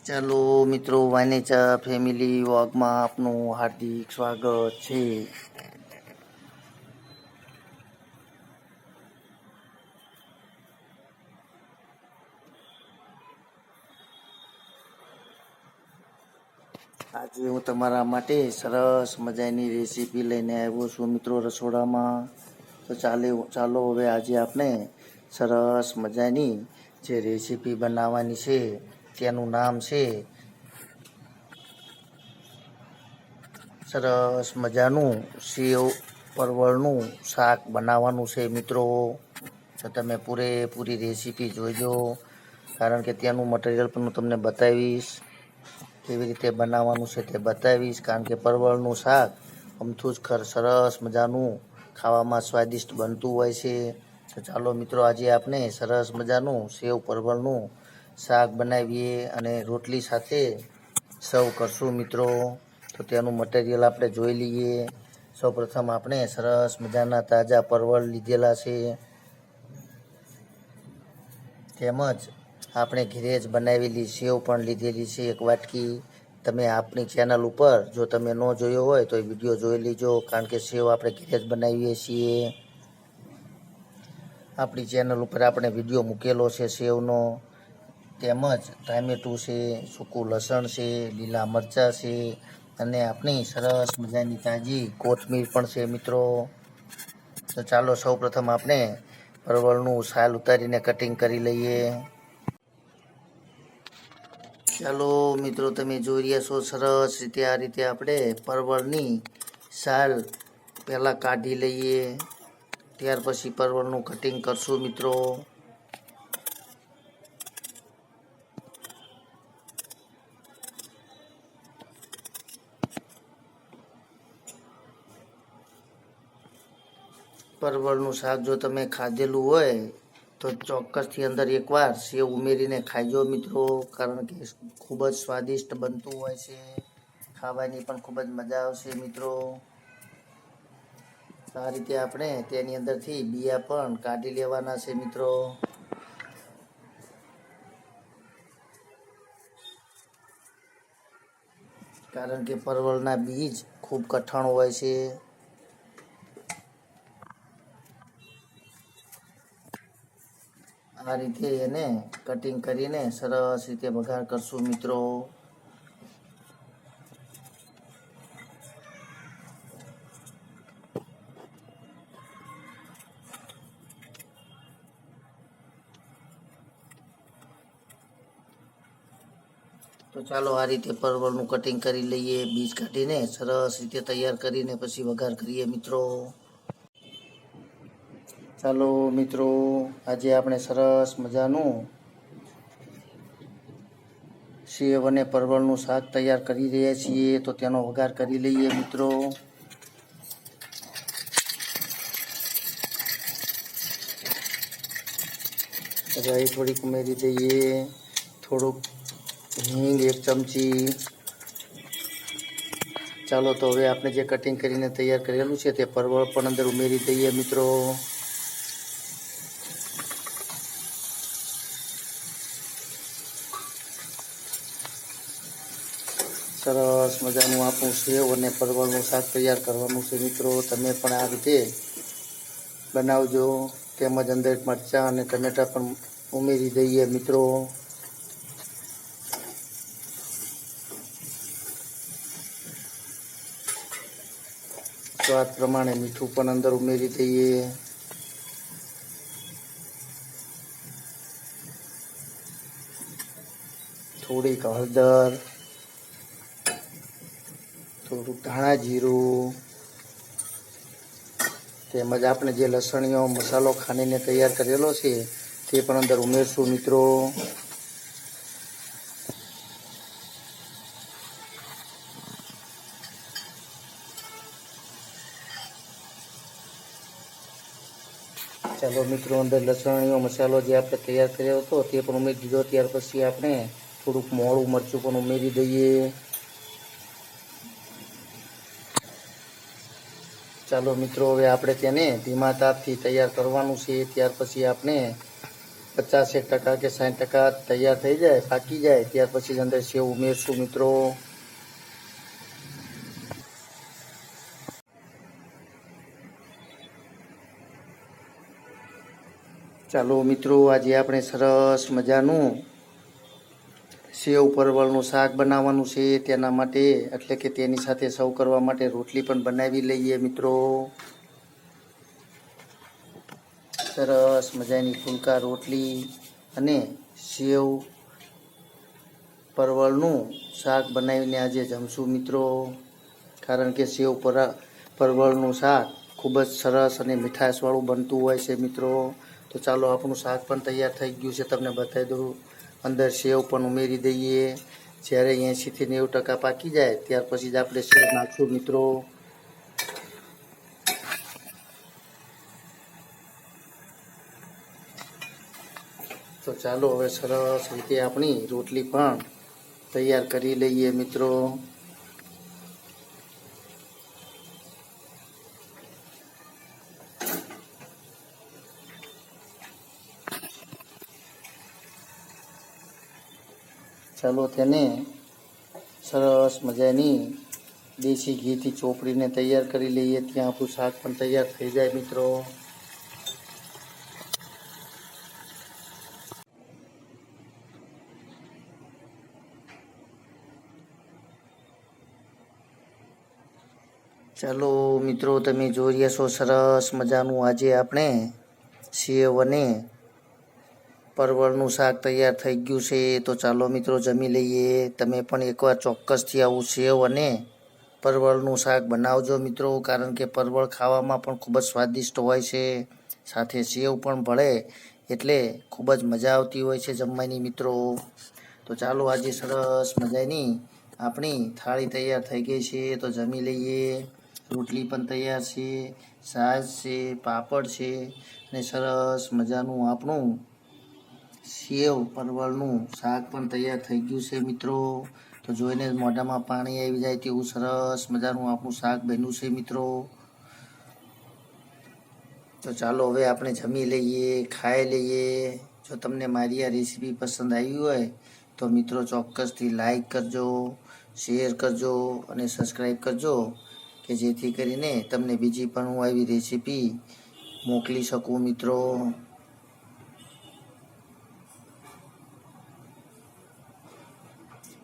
ચાલો મિત્રો વાનેચા ફેમિલી વોગમાં આપનું હાર્દિક સ્વાગત છે. આજે હું તમારા માટે સરસ મજાની રેસીપી લઈને આવ્યો છું મિત્રો રસોડામાં. તો ચાલે, ચાલો હવે આજે આપણે સરસ મજાની જે રેસીપી બનાવવાની છે તેનું નામ છે. સરસ મજાનું સેવ પરવળનું શાક બનાવવાનું છે મિત્રો. તો તમે પૂરેપૂરી રેસીપી જોઈજો કારણ કે ત્યાંનું મટીરિયલ પણ હું તમને બતાવીશ. કેવી રીતે બનાવવાનું છે તે બતાવીશ. કારણ કે પરવળનું શાક અમથું જ ખર સરસ મજાનું ખાવામાં સ્વાદિષ્ટ બનતું હોય છે. તો ચાલો મિત્રો, આજે આપણે સરસ મજાનું સેવ પરવળનું શાક બનાવીએ અને રોટલી સાથે સર્વ કરશું મિત્રો. તો તેનું મટીરિયલ આપણે જોઈ લઈએ. સૌપ્રથમ આપણે સરસ મજાના તાજા પરવળ લીધેલા છે. તેમજ આપણે ઘરે બનાવેલી સેવ પણ લીધેલી છે એક વાટકી. તમે આપણી ચેનલ ઉપર જો તમે ન જોયો હોય તો એ વીડિયો જોઈ લેજો, કારણ કે સેવ આપણે ઘરે બનાવીએ છીએ. આપણી ચેનલ ઉપર આપણે વીડિયો મૂકેલો છે સેવનો. તેમજ ટામેટું છે, સૂકું લસણ છે, લીલા મરચાં છે અને આપણી સરસ મજાની તાજી કોથમીર પણ છે મિત્રો. તો ચાલો સૌ આપણે પરવળનું સાલ ઉતારીને કટિંગ કરી લઈએ. ચાલો મિત્રો, તમે જોઈ રહ્યા છો સરસ રીતે આ રીતે આપણે પરવળની સાલ પહેલાં કાઢી લઈએ. ત્યાર પછી પરવળનું કટિંગ કરશું મિત્રો. પરવળનું શાક જો તમે ખાધેલું હોય, તો ચોક્કસથી અંદર એકવાર સેવ ઉમેરીને ખાઈજો મિત્રો, કારણ કે ખૂબ જ સ્વાદિષ્ટ બનતું હોય છે. ખાવાની પણ ખૂબ જ મજા આવશે મિત્રો. આ રીતે આપણે તેની અંદરથી બિયા પણ કાઢી લેવાના છે મિત્રો. કારણ કે પરવળના બીજ ખૂબ કઠણ હોય છે. આ રીતે એને કટિંગ કરીને સરસ રીતે વઘાર કરશું મિત્રો. તો ચાલો આ રીતે પરવળનું કટિંગ કરી લઈએ, બીજ કાઢીને સરસ રીતે તૈયાર કરીને પછી વઘાર કરીએ મિત્રો. ચાલો મિત્રો, આજે આપણે સરસ મજાનું સેવ અને પરવળનું શાક તૈયાર કરી રહ્યા છીએ, તો તેનો વઘાર કરી લઈએ મિત્રો. રાઈ થોડીક ઉમેરી દઈએ. થોડુંક હિંગ એક ચમચી. ચાલો તો હવે આપણે જે કટિંગ કરીને તૈયાર કરેલું છે, તે પરવળ પણ અંદર ઉમેરી દઈએ મિત્રો. સરસ મજાનું આપણું સેવ અને પરવળનું શાક તૈયાર કરવાનું છે. મિત્રો, તમે પણ આ રીતે બનાવજો. તેમજ અંદર મરચાં અને ટમેટાં પણ ઉમેરી દઈએ મિત્રો. સ્વાદ પ્રમાણે મીઠું પણ અંદર ઉમેરી દઈએ. થોડીક હળદર થોડુંક ધાણા જીરું તેમજ આપણે જે લસણીયો મસાલો ખાંડીને તૈયાર કરેલો છે, તે પણ અંદર ઉમેરશું મિત્રો. ચાલો મિત્રો, અંદર લસણીયો મસાલો જે આપણે તૈયાર કર્યો હતો, તે પણ ઉમેરી દીધો. ત્યાર પછી આપણે થોડુંક મોળું મરચું પણ ઉમેરી દઈએ. ચાલો મિત્રો, હવે આપણે તેને ધીમા તાપથી તૈયાર કરવાનું છે. ત્યાર પછી આપણે પચાસેક ટકા કે સાઠ ટકા તૈયાર થઈ જાય, પાકી જાય, ત્યાર પછી જ અંદર સેવ ઉમેરશું મિત્રો. ચાલો મિત્રો, આજે આપણે સરસ મજાનું સેવ પરવળનું શાક બનાવવાનું છે તેના માટે, એટલે કે તેની સાથે સર્વ કરવા માટે રોટલી પણ બનાવી લઈએ મિત્રો. સરસ મજાની ફૂલકા રોટલી અને સેવ પરવળનું શાક બનાવીને આજે જમશું મિત્રો. કારણ કે સેવ પર, પરવળનું શાક ખૂબ જ સરસ અને મીઠાશવાળું બનતું હોય છે મિત્રો. તો ચાલો આપણું શાક પણ તૈયાર થઈ ગયું છે, તમને બતાવી દઉં. અંદર સેવ પણ ઉમેરી દઈએ. જ્યારે એંશીથી નેવું ટકા પાકી જાય, ત્યાર પછી જ આપણે સેવ નાખશું મિત્રો. તો ચાલો હવે સરસ રીતે આપણી રોટલી પણ તૈયાર કરી લઈએ મિત્રો. ચાલો તેને સરસ મજાની દેશી ઘીથી ચોપડીને તૈયાર કરી લઈએ. ત્યાં આપણું શાક પણ તૈયાર થઈ જાય મિત્રો. ચાલો મિત્રો, તમે જોઈ રહ્યા છો સરસ મજાનું આજે આપણે સેવ અને પરવળનું શાક તૈયાર થઈ ગયું છે, તો ચાલો મિત્રો જમી લઈએ. તમે પણ એકવાર ચોક્કસથી આવું સેવ અને પરવળનું શાક બનાવજો મિત્રો, કારણ કે પરવળ ખાવામાં પણ ખૂબ જ સ્વાદિષ્ટ હોય છે. સાથે સેવ પણ ભળે એટલે ખૂબ જ મજા આવતી હોય છે જમવાની મિત્રો. તો ચાલો આજે સરસ મજાની આપણી થાળી તૈયાર થઈ ગઈ છે, તો જમી લઈએ. રોટલી પણ તૈયાર છે છાશ છે, પાપડ છે અને સરસ મજાનું આપણું સેવ, પરવળનું શાક પણ તૈયાર થઈ ગયું છે મિત્રો. તો જોઈને મોઢામાં પાણી આવી જાય તેવું સરસ મજાનું આપણું શાક બન્યું છે મિત્રો. તો ચાલો હવે આપણે જમી લઈએ, ખાઈ લઈએ. જો તમને મારી આ રેસીપી પસંદ આવી હોય, તો મિત્રો ચોક્કસથી લાઈક કરજો, શેર કરજો અને સબસ્ક્રાઈબ કરજો, કે જેથી કરીને તમને બીજી પણ હું આવી રેસીપી મોકલી શકું મિત્રો.